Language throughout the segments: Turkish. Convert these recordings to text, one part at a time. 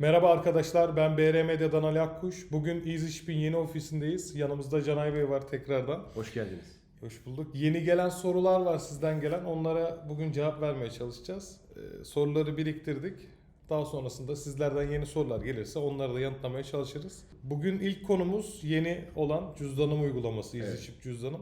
Merhaba arkadaşlar ben BR Medya'dan Ali Akkuş. Bugün EasyShip'in yeni ofisindeyiz. Yanımızda Canay Bey var tekrardan. Hoş geldiniz. Hoş bulduk. Yeni gelen sorular var sizden gelen. Onlara bugün cevap vermeye çalışacağız. Ee, soruları biriktirdik. Daha sonrasında sizlerden yeni sorular gelirse onları da yanıtlamaya çalışırız. Bugün ilk konumuz yeni olan cüzdanım uygulaması, Evet. EasyShip cüzdanım.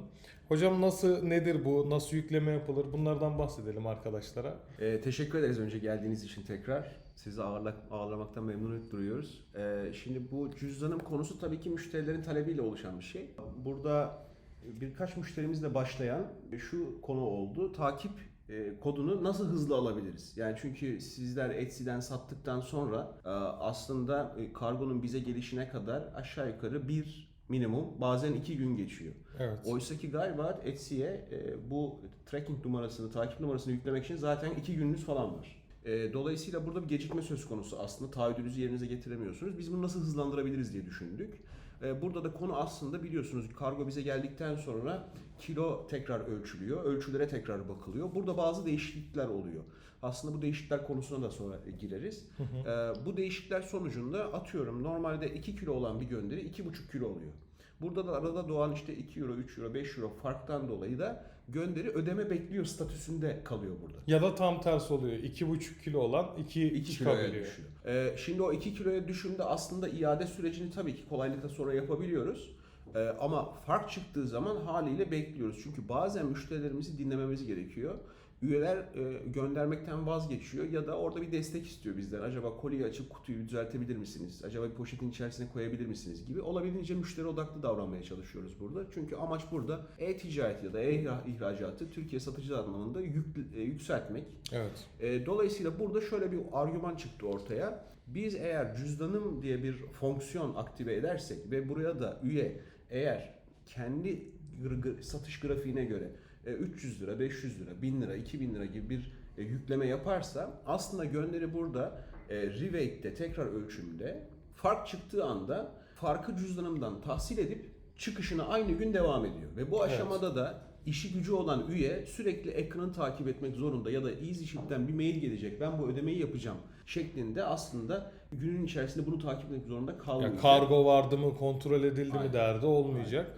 Hocam nasıl, nedir bu, nasıl yükleme yapılır bunlardan bahsedelim arkadaşlara. Ee, teşekkür ederiz önce geldiğiniz için tekrar. Sizi ağırla, ağırlamaktan memnuniyet duyuyoruz. Ee, şimdi bu cüzdanım konusu tabii ki müşterilerin talebiyle oluşan bir şey. Burada birkaç müşterimizle başlayan şu konu oldu. Takip e, kodunu nasıl hızlı alabiliriz? Yani çünkü sizler Etsy'den sattıktan sonra e, aslında e, kargonun bize gelişine kadar aşağı yukarı bir minimum bazen iki gün geçiyor. Evet. Oysa ki galiba Etsy'ye e, bu tracking numarasını, takip numarasını yüklemek için zaten iki gününüz falan var. E, dolayısıyla burada bir gecikme söz konusu aslında. Taahhüdünüzü yerinize getiremiyorsunuz. Biz bunu nasıl hızlandırabiliriz diye düşündük. E, burada da konu aslında biliyorsunuz kargo bize geldikten sonra kilo tekrar ölçülüyor. Ölçülere tekrar bakılıyor. Burada bazı değişiklikler oluyor. Aslında bu değişiklikler konusuna da sonra gireriz. E, bu değişiklikler sonucunda atıyorum normalde 2 kilo olan bir gönderi 2,5 kilo oluyor. Burada da arada doğan işte 2 euro, 3 euro, 5 euro farktan dolayı da gönderi ödeme bekliyor statüsünde kalıyor burada. Ya da tam tersi oluyor. 2,5 kilo olan 2, 2 çıkabiliyor. kiloya düşüyor. Ee, şimdi o 2 kiloya düşümde aslında iade sürecini tabii ki kolaylıkla sonra yapabiliyoruz. Ee, ama fark çıktığı zaman haliyle bekliyoruz. Çünkü bazen müşterilerimizi dinlememiz gerekiyor. Üyeler e, göndermekten vazgeçiyor ya da orada bir destek istiyor bizden. Acaba koliyi açıp kutuyu düzeltebilir misiniz? Acaba bir poşetin içerisine koyabilir misiniz? Gibi olabildiğince müşteri odaklı davranmaya çalışıyoruz burada. Çünkü amaç burada e-ticaret ya da e-ihracatı Türkiye satıcı anlamında yük- e, yükseltmek. Evet. E, dolayısıyla burada şöyle bir argüman çıktı ortaya. Biz eğer cüzdanım diye bir fonksiyon aktive edersek ve buraya da üye eğer kendi satış grafiğine göre 300 lira, 500 lira, 1000 lira, 2000 lira gibi bir e, yükleme yaparsa aslında gönderi burada e, rebate'de tekrar ölçümde fark çıktığı anda farkı cüzdanımdan tahsil edip çıkışına aynı gün devam ediyor. Ve bu Evet. aşamada da işi gücü olan üye sürekli ekranı takip etmek zorunda ya da EasyShip'ten bir mail gelecek ben bu ödemeyi yapacağım şeklinde aslında günün içerisinde bunu takip etmek zorunda kalmayacak. Yani kargo vardı mı, kontrol edildi Aynen. mi derdi olmayacak.